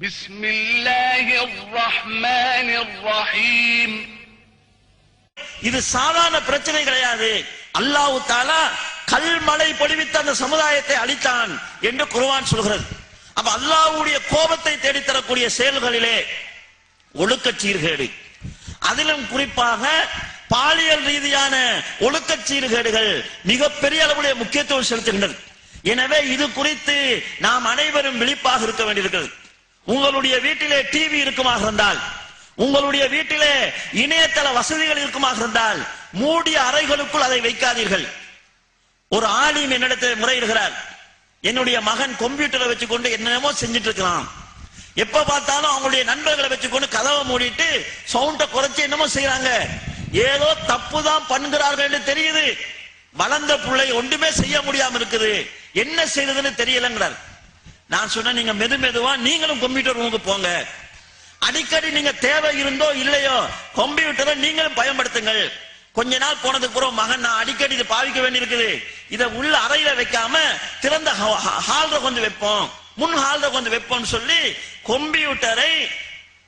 بسم الله الرحمن الرحيم இது சாதாரண பிரச்சனை கிடையாது அல்லாஹ் தாலா கல்மழை பொழிவித்த அந்த சமுதாயத்தை அழித்தான் என்று குர்ஆன் சொல்கிறது அப்ப அல்லாஹ்வுடைய கோபத்தை தேடித்தரக்கூடிய செயல்களிலே ஒழுக்கச் சீர்கேடு அதிலும் குறிப்பாக பாலியல் ரீதியான ஒழுக்கச் சீர்கேடுகள் மிகப்பெரிய அளவுடைய முக்கியத்துவம் செலுத்துகின்றது எனவே இது குறித்து நாம் அனைவரும் விழிப்பாக இருக்க வேண்டியிருக்கிறது உங்களுடைய வீட்டிலே டிவி இருக்குமாக இருந்தால் உங்களுடைய வீட்டிலே இணையதள வசதிகள் இருக்குமாக இருந்தால் மூடிய அறைகளுக்குள் அதை வைக்காதீர்கள். ஒரு ஆலிம் என்னிடத்தில் முறையிடுகிறார். என்னுடைய மகன் கம்ப்யூட்டரை வச்சுக்கொண்டு என்னென்னமோ செஞ்சுட்டு இருக்கிறான் எப்ப பார்த்தாலும் அவங்களுடைய நண்பர்களை வச்சுக்கொண்டு கதவை மூடிட்டு சவுண்ட குறைச்சு என்னமோ செய்யறாங்க ஏதோ தப்பு தான் பண்ணுகிறார்கள் என்று தெரியுது. வளர்ந்த பிள்ளை ஒன்றுமே செய்ய முடியாம இருக்குது. என்ன செய்யறதுன்னு தெரியலங்கிறார். நான் சொன்னேன் நீங்க மெது மெதுவா நீங்களும் கம்ப்யூட்டர் ரூமுக்கு போங்க. அடிக்கடி நீங்க தேவை இருந்தோ இல்லையோ கம்ப்யூட்டரை நீங்களும் பயன்படுத்துங்கள். கொஞ்ச நாள் போனதுக்கு பிறகு மகன் நான் அடிக்கடி இதை பாவிக்க வேண்டியிருக்குது. இதை உள்ள அறையில வைக்காம திறந்த ஹால்ல கொஞ்சம் வைப்போம். முன் ஹால்ல கொஞ்சம் வைப்போம்னு சொல்லி கம்ப்யூட்டரை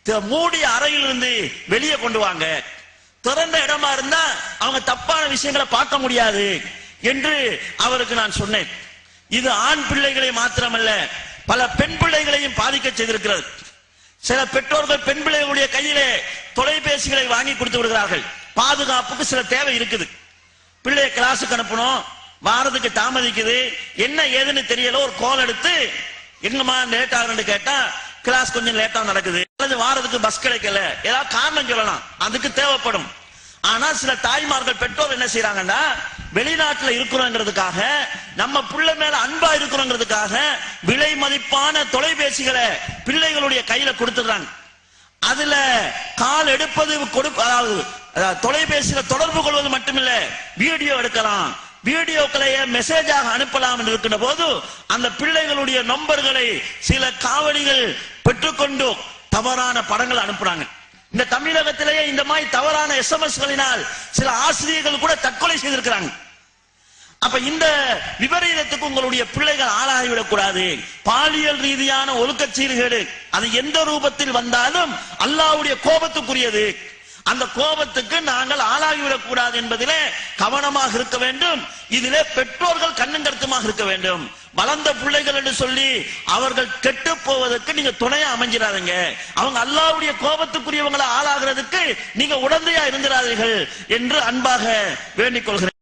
த- மூடிய அறையிலிருந்து வெளியே கொண்டு வாங்க. திறந்த இடமா இருந்தா அவங்க தப்பான விஷயங்களை பார்க்க முடியாது. என்று அவருக்கு நான் சொன்னேன். இது ஆண் பிள்ளைகளை மாத்திரமல்ல பல பெண் பிள்ளைகளையும் பாதிக்க செய்திருக்கிறது. சில பெற்றோர்கள் பெண் பிள்ளைகளுடைய கையிலே தொலைபேசிகளை வாங்கி கொடுத்து விடுகிறார்கள். பாதுகாப்புக்கு சில தேவை இருக்குது. பிள்ளைய கிளாஸுக்கு அனுப்பணும் வாரத்துக்கு தாமதிக்குது என்ன ஏதுன்னு தெரியல ஒரு கோல் எடுத்து என்னமா லேட் ஆகுன்னு கேட்டா கிளாஸ் கொஞ்சம் லேட்டா நடக்குது. அல்லது வாரத்துக்கு பஸ் கிடைக்கல. ஏதாவது காரணம் சொல்லலாம். அதுக்கு தேவைப்படும். ஆனா சில தாய்மார்கள் பெற்றோர் என்ன செய்யறாங்கன்னா வெளிநாட்டுல இருக்கிறோங்கிறதுக்காக நம்ம பிள்ளை மேல அன்பா இருக்கிறோங்கிறதுக்காக விலை மதிப்பான தொலைபேசிகளை பிள்ளைகளுடைய கையில கொடுத்துடுறாங்க. அதுல கால் எடுப்பது கொடு அதாவது தொலைபேசியில தொடர்பு கொள்வது மட்டுமில்ல வீடியோ எடுக்கலாம். வீடியோக்களையே மெசேஜாக அனுப்பலாம் என்று இருக்கின்ற போது அந்த பிள்ளைகளுடைய நம்பர்களை சில காவலிகள் பெற்றுக்கொண்டு தவறான படங்களை அனுப்புறாங்க. இந்த தமிழகத்திலேயே இந்த மாதிரி தவறான எஸ்எம்எஸ்களினால் சில ஆசிரியர்கள் கூட தற்கொலை செய்திருக்கிறாங்க. அப்ப இந்த விபரீதத்துக்கு உங்களுடைய பிள்ளைகள் ஆளாகிவிடக் கூடாது பாலியல் ரீதியான ஒழுக்கச் சீர்கேடு அது எந்த ரூபத்தில் வந்தாலும் அல்லாவுடைய கோபத்துக்குரியது. அந்த கோபத்துக்கு நாங்கள் ஆளாகிவிடக் கூடாது என்பதிலே கவனமாக இருக்க வேண்டும். இதிலே பெற்றோர்கள் கண்ணுங்கருத்துமாக இருக்க வேண்டும். வளர்ந்த பிள்ளைகள் என்று சொல்லி அவர்கள் கெட்டு போவதற்கு நீங்க துணையா அமைஞ்சிடாதீங்க. அவங்க அல்லாவுடைய கோபத்துக்குரியவங்களை ஆளாகிறதுக்கு நீங்க உடந்தையா இருந்திராதீர்கள் என்று அன்பாக வேண்டிக் கொள்கிறேன்.